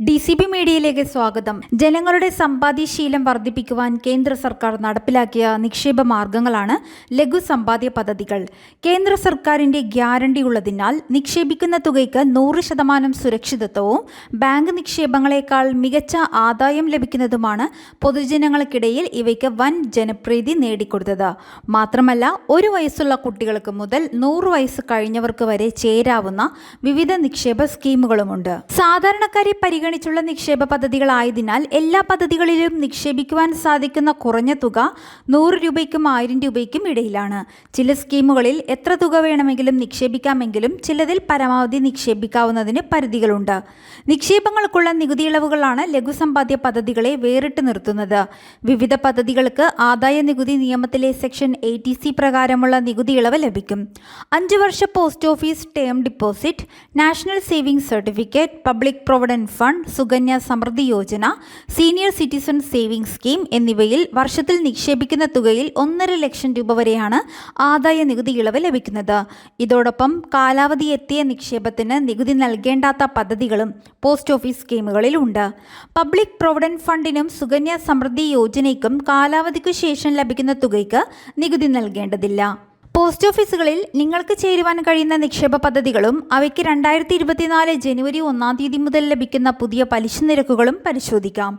D C B മീഡിയയിലേക്ക് സ്വാഗതം. ജനങ്ങളുടെ സമ്പാദ്യശീലം വർദ്ധിപ്പിക്കുവാൻ കേന്ദ്ര സർക്കാർ നടപ്പിലാക്കിയ നിക്ഷേപ മാർഗങ്ങളാണ് ലഘു സമ്പാദ്യ പദ്ധതികൾ. കേന്ദ്ര സർക്കാരിന്റെ ഗ്യാരണ്ടി ഉള്ളതിനാൽ നിക്ഷേപിക്കുന്ന തുകയ്ക്ക് നൂറ് ശതമാനം സുരക്ഷിതത്വവും ബാങ്ക് നിക്ഷേപങ്ങളെക്കാൾ മികച്ച ആദായം ലഭിക്കുന്നതുമാണ് പൊതുജനങ്ങൾക്കിടയിൽ ഇവയ്ക്ക് വൻ ജനപ്രീതി നേടിക്കൊടുത്തത്. മാത്രമല്ല ഒരു വയസ്സുള്ള കുട്ടികൾക്ക് മുതൽ നൂറ് വയസ്സ് കഴിഞ്ഞവർക്ക് വരെ ചേരാവുന്ന വിവിധ നിക്ഷേപ സ്കീമുകളുമുണ്ട്. സാധാരണക്കാരെ പരിഗണിച്ചുള്ള നിക്ഷേപ പദ്ധതികളായതിനാൽ എല്ലാ പദ്ധതികളിലും നിക്ഷേപിക്കുവാൻ സാധിക്കുന്ന കുറഞ്ഞ തുക നൂറ് രൂപയ്ക്കും ആയിരം രൂപയ്ക്കും ഇടയിലാണ്. ചില സ്കീമുകളിൽ എത്ര തുക വേണമെങ്കിലും നിക്ഷേപിക്കാമെങ്കിലും ചിലതിൽ പരമാവധി നിക്ഷേപിക്കാവുന്നതിന് പരിധികളുണ്ട്. നിക്ഷേപങ്ങൾക്കുള്ള നികുതി ഇളവുകളാണ് ലഘുസമ്പാദ്യ പദ്ധതികളെ വേറിട്ട് നിർത്തുന്നത്. വിവിധ പദ്ധതികൾക്ക് ആദായ നികുതി നിയമത്തിലെ സെക്ഷൻ എയ്റ്റി സി പ്രകാരമുള്ള നികുതി ഇളവ് ലഭിക്കും. അഞ്ച് വർഷ post office term deposit national saving certificate public provident fund Sukanya Samriddhi Yojana senior citizen saving scheme എന്നിവയിൽ വർഷത്തിൽ നിക്ഷേപിക്കുന്ന തുകയിൽ ഒന്നര ലക്ഷം രൂപ വരെയാണ് ആദായ നികുതി ഇളവ് ലഭിക്കുന്നത്. ഇതോടൊപ്പം കാലാവധി എത്തിയ നിക്ഷേപത്തിന് നികുതി നൽകേണ്ടാത്ത പദ്ധതികളും പോസ്റ്റ് ഓഫീസ് സ്കീമുകളിലുണ്ട്. പബ്ലിക് പ്രൊവിഡന്റ് ഫണ്ടിനും സുകന്യ സമൃദ്ധി യോജനയ്ക്കും കാലാവധിക്കു ശേഷം ലഭിക്കുന്ന തുകയ്ക്ക് നികുതി നൽകേണ്ടതില്ല. പോസ്റ്റ് ഓഫീസുകളിൽ നിങ്ങൾക്ക് ചേരുവാൻ കഴിയുന്ന നിക്ഷേപ പദ്ധതികളും അവയ്ക്ക് രണ്ടായിരത്തി ഇരുപത്തിനാല് ജനുവരി ഒന്നാം തീയതി മുതൽ ലഭിക്കുന്ന പുതിയ പലിശ നിരക്കുകളും പരിശോധിക്കാം.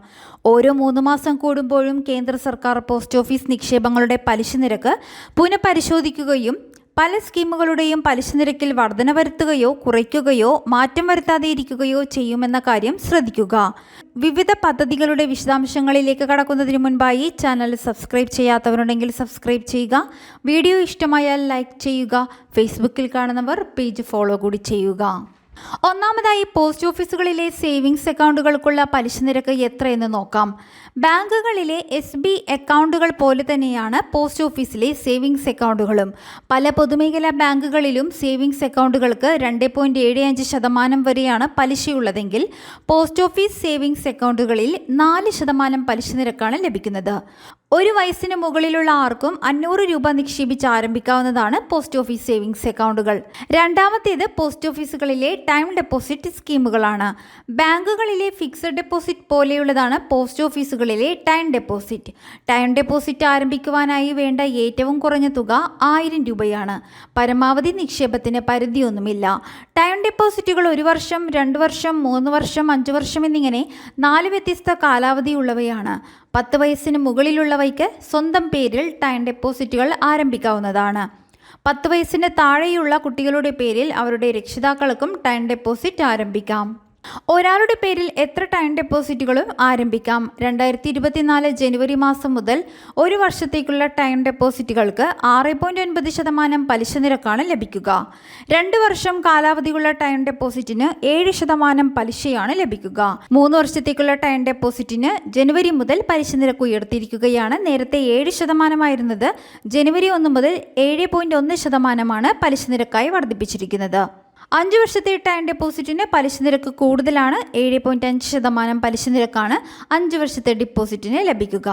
ഓരോ മൂന്ന് മാസം കൂടുമ്പോഴും കേന്ദ്ര സർക്കാർ പോസ്റ്റ് ഓഫീസ് നിക്ഷേപങ്ങളുടെ പലിശ നിരക്ക് പുനഃപരിശോധിക്കുകയും പല സ്കീമുകളുടെയും പലിശ നിരക്കിൽ വർധന വരുത്തുകയോ കുറയ്ക്കുകയോ മാറ്റം വരുത്താതെ ഇരിക്കുകയോ ചെയ്യുമെന്ന കാര്യം ശ്രദ്ധിക്കുക. വിവിധ പദ്ധതികളുടെ വിശദാംശങ്ങളിലേക്ക് കടക്കുന്നതിന് മുൻപായി ചാനൽ സബ്സ്ക്രൈബ് ചെയ്യാത്തവരുണ്ടെങ്കിൽ സബ്സ്ക്രൈബ് ചെയ്യുക. വീഡിയോ ഇഷ്ടമായാൽ ലൈക്ക് ചെയ്യുക. ഫേസ്ബുക്കിൽ കാണുന്നവർ പേജ് ഫോളോ കൂടി ചെയ്യുക. ഒന്നാമതായി പോസ്റ്റ് ഓഫീസുകളിലെ സേവിങ്സ് അക്കൗണ്ടുകൾക്കുള്ള പലിശ നിരക്ക് എത്രയെന്ന് നോക്കാം. ബാങ്കുകളിലെ എസ് ബി അക്കൗണ്ടുകൾ പോലെ തന്നെയാണ് പോസ്റ്റ് ഓഫീസിലെ സേവിങ്സ് അക്കൗണ്ടുകളും. പല പൊതുമേഖലാ ബാങ്കുകളിലും സേവിങ്സ് അക്കൗണ്ടുകൾക്ക് രണ്ട് പോയിന്റ് ഏഴ് അഞ്ച് ശതമാനം വരെയാണ് പലിശയുള്ളതെങ്കിൽ പോസ്റ്റ് ഓഫീസ് സേവിങ്സ് അക്കൗണ്ടുകളിൽ നാല് ശതമാനം പലിശ നിരക്കാണ് ലഭിക്കുന്നത്. ഒരു വയസ്സിന് മുകളിലുള്ള ആർക്കും അഞ്ഞൂറ് രൂപ നിക്ഷേപിച്ച് ആരംഭിക്കാവുന്നതാണ് പോസ്റ്റ് ഓഫീസ് സേവിങ്സ് അക്കൗണ്ടുകൾ. രണ്ടാമത്തേത് പോസ്റ്റ് ഓഫീസുകളിലെ ടൈം ഡെപ്പോസിറ്റ് സ്കീമുകളാണ്. ബാങ്കുകളിലെ ഫിക്സഡ് ഡെപ്പോസിറ്റ് പോലെയുള്ളതാണ് പോസ്റ്റ് ഓഫീസുകളിലെ ടൈം ഡെപ്പോസിറ്റ്. ടൈം ഡെപ്പോസിറ്റ് ആരംഭിക്കുവാനായി വേണ്ട ഏറ്റവും കുറഞ്ഞ തുക ആയിരം രൂപയാണ്. പരമാവധി നിക്ഷേപത്തിന് പരിധിയൊന്നുമില്ല. ടൈം ഡെപ്പോസിറ്റുകൾ ഒരു വർഷം രണ്ട് വർഷം മൂന്ന് വർഷം അഞ്ച് വർഷം എന്നിങ്ങനെ നാല് വ്യത്യസ്ത കാലാവധിയുള്ളവയാണ് പത്ത് വയസ്സിന് മുകളിലുള്ളവയ്ക്ക് സ്വന്തം പേരിൽ ടൈം ഡെപ്പോസിറ്റുകൾ ആരംഭിക്കാവുന്നതാണ്. പത്ത് വയസ്സിന് താഴെയുള്ള കുട്ടികളുടെ പേരിൽ അവരുടെ രക്ഷിതാക്കൾക്കും ടൈം ഡെപ്പോസിറ്റ് ആരംഭിക്കാം. ഒരാളുടെ പേരിൽ എത്ര ടൈം ഡെപ്പോസിറ്റുകളും ആരംഭിക്കാം? രണ്ടായിരത്തി ഇരുപത്തിനാല് ജനുവരി മാസം മുതൽ ഒരു വർഷത്തേക്കുള്ള ടൈം ഡെപ്പോസിറ്റുകൾക്ക് ആറ് പോയിന്റ് ഒൻപത് ശതമാനം പലിശ നിരക്കാണ് ലഭിക്കുക. രണ്ട് വർഷം കാലാവധിയുള്ള ടൈം ഡെപ്പോസിറ്റിന് ഏഴ് ശതമാനം പലിശയാണ് ലഭിക്കുക. മൂന്ന് വർഷത്തേക്കുള്ള ടൈം ഡെപ്പോസിറ്റിന് ജനുവരി മുതൽ പലിശ നിരക്ക് ഉയർത്തിയിരിക്കുകയാണ്. നേരത്തെ ഏഴ് ശതമാനമായിരുന്നത് ജനുവരി ഒന്ന് മുതൽ ഏഴ് പോയിന്റ് ഒന്ന് ശതമാനമാണ് പലിശ നിരക്കായി വർദ്ധിപ്പിച്ചിരിക്കുന്നത്. അഞ്ച് വർഷത്തെ ടൈം ഡെപ്പോസിറ്റിന് പലിശ നിരക്ക് കൂടുതലാണ്. ഏഴ് പോയിന്റ് അഞ്ച് ശതമാനം പലിശ നിരക്കാണ് അഞ്ച് വർഷത്തെ ഡിപ്പോസിറ്റിന് ലഭിക്കുക.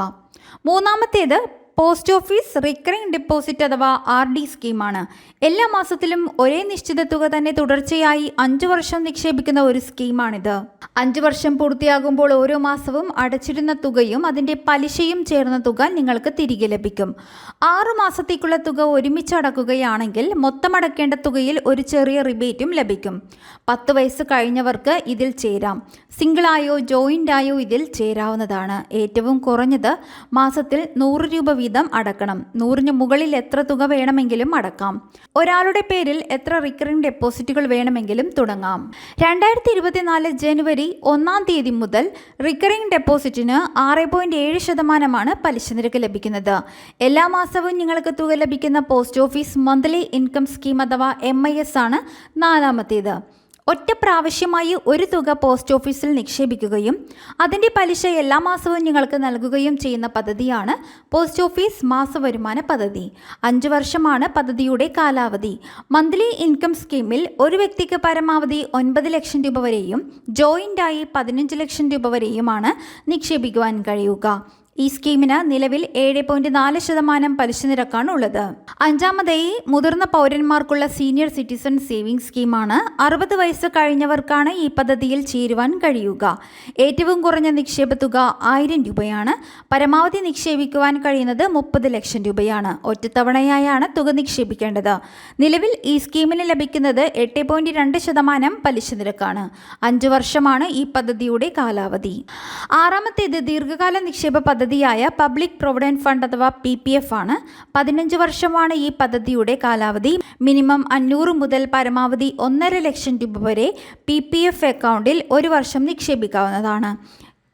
മൂന്നാമത്തേത് പോസ്റ്റ് ഓഫീസ് റിക്കറിംഗ് ഡെപ്പോസിറ്റ് അഥവാ ആർ ഡി സ്കീമാണ്. എല്ലാ മാസത്തിലും ഒരേ നിശ്ചിത തുക തന്നെ തുടർച്ചയായി അഞ്ചു വർഷം നിക്ഷേപിക്കുന്ന ഒരു സ്കീമാണിത്. അഞ്ചു വർഷം പൂർത്തിയാകുമ്പോൾ ഓരോ മാസവും അടച്ചിരുന്ന തുകയും അതിന്റെ പലിശയും ചേർന്ന തുക നിങ്ങൾക്ക് തിരികെ ലഭിക്കും. ആറു മാസത്തേക്കുള്ള തുക ഒരുമിച്ച് അടക്കുകയാണെങ്കിൽ മൊത്തമടക്കേണ്ട തുകയിൽ ഒരു ചെറിയ റിബേറ്റും ലഭിക്കും. പത്ത് വയസ്സ് കഴിഞ്ഞവർക്ക് ഇതിൽ ചേരാം. സിംഗിളായോ ജോയിന്റായോ ഇതിൽ ചേരാവുന്നതാണ്. ഏറ്റവും കുറഞ്ഞത് മാസത്തിൽ നൂറ് രൂപ വീതം അടക്കണം. നൂറിന് മുകളിൽ എത്ര തുക വേണമെങ്കിലും അടക്കാം. ഒരാളുടെ പേരിൽ എത്ര റിക്കറിംഗ് ഡെപ്പോസിറ്റുകൾ വേണമെങ്കിലും തുടങ്ങാം. രണ്ടായിരത്തി ഇരുപത്തിനാല് ജനുവരി ഒന്നാം തീയതി മുതൽ റിക്കറിംഗ് ഡെപ്പോസിറ്റിന് ആറ് പോയിന്റ് ഏഴ് ശതമാനമാണ് പലിശ നിരക്ക് ലഭിക്കുന്നത്. എല്ലാ മാസവും നിങ്ങൾക്ക് തുക ലഭിക്കുന്ന post office monthly income scheme അഥവാ എം ആണ് നാലാമത്തേത്. ഒറ്റ പ്രാവശ്യമായി ഒരു തുക പോസ്റ്റ് ഓഫീസിൽ നിക്ഷേപിക്കുകയും അതിന്റെ പലിശ എല്ലാ മാസവും നിങ്ങൾക്ക് നൽകുകയും ചെയ്യുന്ന പദ്ധതിയാണ് പോസ്റ്റ് ഓഫീസ് മാസവരുമാന പദ്ധതി. അഞ്ച് വർഷമാണ് പദ്ധതിയുടെ കാലാവധി. മന്ത്ലി ഇൻകം സ്കീമിൽ ഒരു വ്യക്തിക്ക് പരമാവധി ഒൻപത് ലക്ഷം രൂപ വരെയും ജോയിന്റായി പതിനഞ്ച് ലക്ഷം രൂപ വരെയുമാണ് നിക്ഷേപിക്കുവാൻ കഴിയുക. ഈ സ്കീമിന് നിലവിൽ ഏഴ് പോയിന്റ് നാല് ശതമാനം പലിശ നിരക്കാണ് ഉള്ളത് അഞ്ചാമതായി മുതിർന്ന പൗരന്മാർക്കുള്ള സീനിയർ സിറ്റിസൺ സേവിംഗ് സ്കീമാണ് അറുപത് വയസ്സ് കഴിഞ്ഞവർക്കാണ് ഈ പദ്ധതിയിൽ ചേരുവാൻ കഴിയുക. ഏറ്റവും കുറഞ്ഞ നിക്ഷേപ തുക ആയിരം രൂപയാണ്. പരമാവധി നിക്ഷേപിക്കുവാൻ കഴിയുന്നത് മുപ്പത് ലക്ഷം രൂപയാണ്. ഒറ്റത്തവണയായാണ് തുക നിക്ഷേപിക്കേണ്ടത്. നിലവിൽ ഈ സ്കീമിന് ലഭിക്കുന്നത് എട്ട് പോയിന്റ് രണ്ട് ശതമാനം പലിശ നിരക്കാണ്. അഞ്ചു വർഷമാണ് ഈ പദ്ധതിയുടെ കാലാവധി. ആറാമത്തേത് ദീർഘകാല നിക്ഷേപ പദ്ധതിയായ പബ്ലിക് പ്രൊവിഡന്റ് ഫണ്ട് അഥവാ പി പി എഫ് ആണ്. പതിനഞ്ച് വർഷമാണ് ഈ പദ്ധതിയുടെ കാലാവധി. മിനിമം അഞ്ഞൂറ് മുതൽ പരമാവധി ഒന്നര ലക്ഷം രൂപ വരെ പി പി എഫ് അക്കൗണ്ടിൽ ഒരു വർഷം നിക്ഷേപിക്കാവുന്നതാണ്.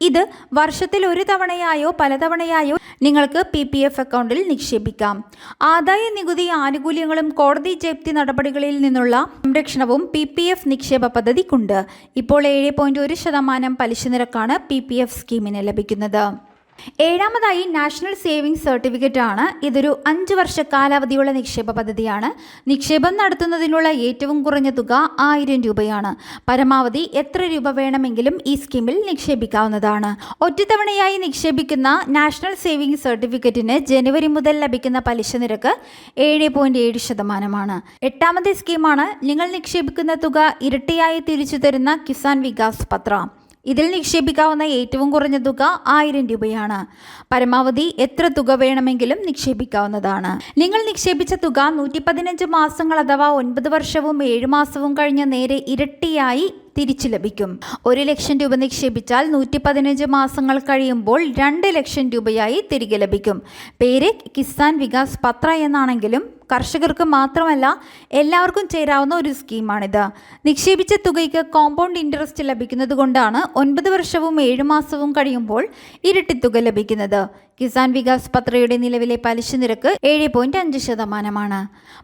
ഇത് വർഷത്തിൽ ഒരു തവണയായോ പലതവണയായോ നിങ്ങൾക്ക് പി പി എഫ് അക്കൗണ്ടിൽ നിക്ഷേപിക്കാം. ആദായ നികുതി ആനുകൂല്യങ്ങളും കോടതി ജപ്തി നടപടികളിൽ നിന്നുള്ള സംരക്ഷണവും പി പി എഫ് നിക്ഷേപ പദ്ധതിക്കുണ്ട്. ഇപ്പോൾ ഏഴ് പോയിന്റ് ഒരു ശതമാനം പലിശ നിരക്കാണ് പി പി എഫ് സ്കീമിന് ലഭിക്കുന്നത്. ഏഴാമതായി നാഷണൽ സേവിംഗ് സർട്ടിഫിക്കറ്റ് ആണ് ഇതൊരു അഞ്ച് വർഷ കാലാവധിയുള്ള നിക്ഷേപ പദ്ധതിയാണ്. നിക്ഷേപം നടത്തുന്നതിനുള്ള ഏറ്റവും കുറഞ്ഞ തുക ആയിരം രൂപയാണ്. പരമാവധി എത്ര രൂപ വേണമെങ്കിലും ഈ സ്കീമിൽ നിക്ഷേപിക്കാവുന്നതാണ്. ഒറ്റത്തവണയായി നിക്ഷേപിക്കുന്ന നാഷണൽ സേവിംഗ് സർട്ടിഫിക്കറ്റിന് ജനുവരി മുതൽ ലഭിക്കുന്ന പലിശ നിരക്ക് ഏഴ് പോയിന്റ് ഏഴ് ശതമാനമാണ്. എട്ടാമത്തെ സ്കീമാണ്. നിങ്ങൾ നിക്ഷേപിക്കുന്ന തുക ഇരട്ടിയായി തിരിച്ചു തരുന്ന കിസാൻ വികാസ് പത്ര. ഇതിൽ നിക്ഷേപിക്കാവുന്ന ഏറ്റവും കുറഞ്ഞ തുക ആയിരം രൂപയാണ്. പരമാവധി എത്ര തുക വേണമെങ്കിലും നിക്ഷേപിക്കാവുന്നതാണ്. നിങ്ങൾ നിക്ഷേപിച്ച തുക നൂറ്റി പതിനഞ്ച് മാസങ്ങൾ അഥവാ ഒൻപത് വർഷവും ഏഴ് മാസവും കഴിഞ്ഞ് നേരെ ഇരട്ടിയായി തിരിച്ചു ലഭിക്കും. ഒരു ലക്ഷം രൂപ നിക്ഷേപിച്ചാൽ നൂറ്റി പതിനഞ്ച് മാസങ്ങൾ കഴിയുമ്പോൾ രണ്ട് ലക്ഷം രൂപയായി തിരികെ ലഭിക്കും. പേര് കിസാൻ വികാസ് പത്ര എന്നാണെങ്കിലും കർഷകർക്ക് മാത്രമല്ല എല്ലാവർക്കും ചേരാവുന്ന ഒരു സ്കീമാണിത്. നിക്ഷേപിച്ച തുകയ്ക്ക് കോമ്പൗണ്ട് ഇൻട്രസ്റ്റ് ലഭിക്കുന്നത് കൊണ്ടാണ് ഒൻപത് വർഷവും ഏഴ് മാസവും കഴിയുമ്പോൾ ഇരട്ടി തുക ലഭിക്കുന്നത്. കിസാൻ വികാസ് പത്രയുടെ നിലവിലെ പലിശ നിരക്ക് ഏഴ് പോയിന്റ് അഞ്ച് ശതമാനമാണ്.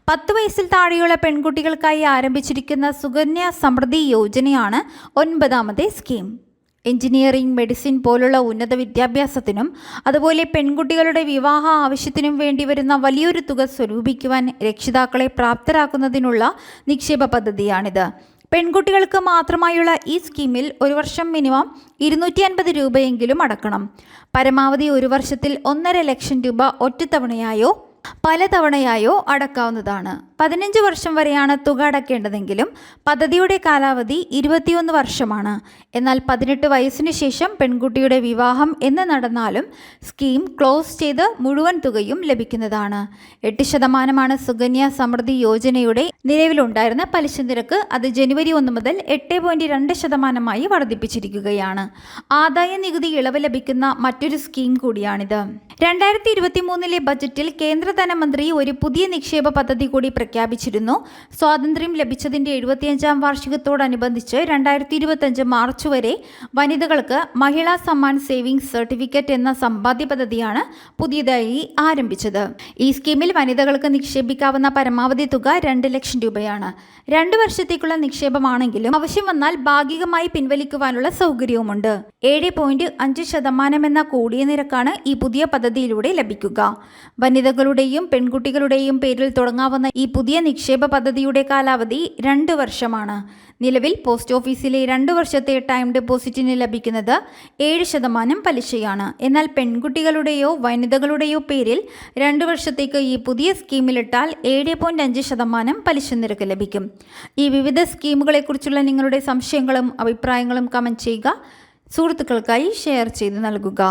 പത്ത് വയസ്സിൽ താഴെയുള്ള പെൺകുട്ടികൾക്കായി ആരംഭിച്ചിരിക്കുന്ന സുകന്യ സമൃദ്ധി യോജനയാണ് ഒൻപതാമത്തെ സ്കീം. എഞ്ചിനീയറിംഗ് മെഡിസിൻ പോലുള്ള ഉന്നത വിദ്യാഭ്യാസത്തിനും അതുപോലെ പെൺകുട്ടികളുടെ വിവാഹ ആവശ്യത്തിനും വേണ്ടി വരുന്ന വലിയൊരു തുക സ്വരൂപിക്കുവാൻ രക്ഷിതാക്കളെ പ്രാപ്തരാക്കുന്നതിനുള്ള നിക്ഷേപ പദ്ധതിയാണിത്. പെൺകുട്ടികൾക്ക് മാത്രമായുള്ള ഈ സ്കീമിൽ ഒരു വർഷം മിനിമം ഇരുന്നൂറ്റി അൻപത് രൂപയെങ്കിലും അടക്കണം. പരമാവധി ഒരു വർഷത്തിൽ ഒന്നര ലക്ഷം രൂപ ഒറ്റത്തവണയായോ പലതവണയായോ അടക്കാവുന്നതാണ്. പതിനഞ്ച് വർഷം വരെയാണ് തുക അടക്കേണ്ടതെങ്കിലും പദ്ധതിയുടെ കാലാവധി ഇരുപത്തിയൊന്ന് വർഷമാണ്. എന്നാൽ പതിനെട്ട് വയസ്സിന് ശേഷം പെൺകുട്ടിയുടെ വിവാഹം എന്ന് നടന്നാലും സ്കീം ക്ലോസ് ചെയ്ത് മുഴുവൻ തുകയും ലഭിക്കുന്നതാണ്. എട്ട് ശതമാനമാണ് സുകന്യ സമൃദ്ധി യോജനയുടെ നിലവിലുണ്ടായിരുന്ന പലിശ നിരക്ക് അത് ജനുവരി ഒന്ന് മുതൽ എട്ട് പോയിന്റ് രണ്ട് ശതമാനമായി വർദ്ധിപ്പിച്ചിരിക്കുകയാണ്. ആദായ നികുതി ഇളവ് ലഭിക്കുന്ന മറ്റൊരു സ്കീം കൂടിയാണിത്. രണ്ടായിരത്തി ഇരുപത്തി മൂന്നിലെ ബജറ്റിൽ കേന്ദ്ര ധനമന്ത്രി ഒരു പുതിയ നിക്ഷേപ പദ്ധതി കൂടി പ്രഖ്യാപിച്ചിരുന്നു. സ്വാതന്ത്ര്യം ലഭിച്ചതിന്റെ എഴുപത്തിയഞ്ചാം വാർഷികത്തോടനുബന്ധിച്ച് രണ്ടായിരത്തി ഇരുപത്തഞ്ച് മാർച്ച് വരെ വനിതകൾക്ക് മഹിളാ സമ്മാൻ സേവിംഗ്സ് സർട്ടിഫിക്കറ്റ് എന്ന സമ്പാദ്യ പദ്ധതിയാണ് പുതിയതായി ആരംഭിച്ചത്. ഈ സ്കീമിൽ വനിതകൾക്ക് നിക്ഷേപിക്കാവുന്ന പരമാവധി തുക രണ്ട് ലക്ഷം രൂപയാണ്. രണ്ട് വർഷത്തേക്കുള്ള നിക്ഷേപമാണെങ്കിലും ആവശ്യം വന്നാൽ ഭാഗികമായി പിൻവലിക്കുവാനുള്ള സൗകര്യവുമുണ്ട്. ഏഴ് പോയിന്റ് അഞ്ച് ശതമാനം എന്ന കൂടിയ നിരക്കാണ് ഈ പുതിയ പദ്ധതിയിലൂടെ ലഭിക്കുക. വനിതകളുടെയും പെൺകുട്ടികളുടെയും പേരിൽ തുടങ്ങാവുന്ന ഈ പുതിയ നിക്ഷേപ പദ്ധതിയുടെ കാലാവധി രണ്ട് വർഷമാണ്. നിലവിൽ പോസ്റ്റ് ഓഫീസിലെ രണ്ട് വർഷത്തെ ടൈം ഡെപ്പോസിറ്റിന് ലഭിക്കുന്നത് ഏഴ് ശതമാനം പലിശയാണ്. എന്നാൽ പെൺകുട്ടികളുടെയോ വനിതകളുടെയോ പേരിൽ രണ്ട് വർഷത്തേക്ക് ഈ പുതിയ സ്കീമിലിട്ടാൽ ഏഴ് പോയിന്റ് അഞ്ച് ശതമാനം പലിശ നിരക്ക് ലഭിക്കും. ഈ വിവിധ സ്കീമുകളെക്കുറിച്ചുള്ള നിങ്ങളുടെ സംശയങ്ങളും അഭിപ്രായങ്ങളും കമന്റ് ചെയ്യുക. സുഹൃത്തുക്കൾക്കായി ഷെയർ ചെയ്ത് നൽകുക.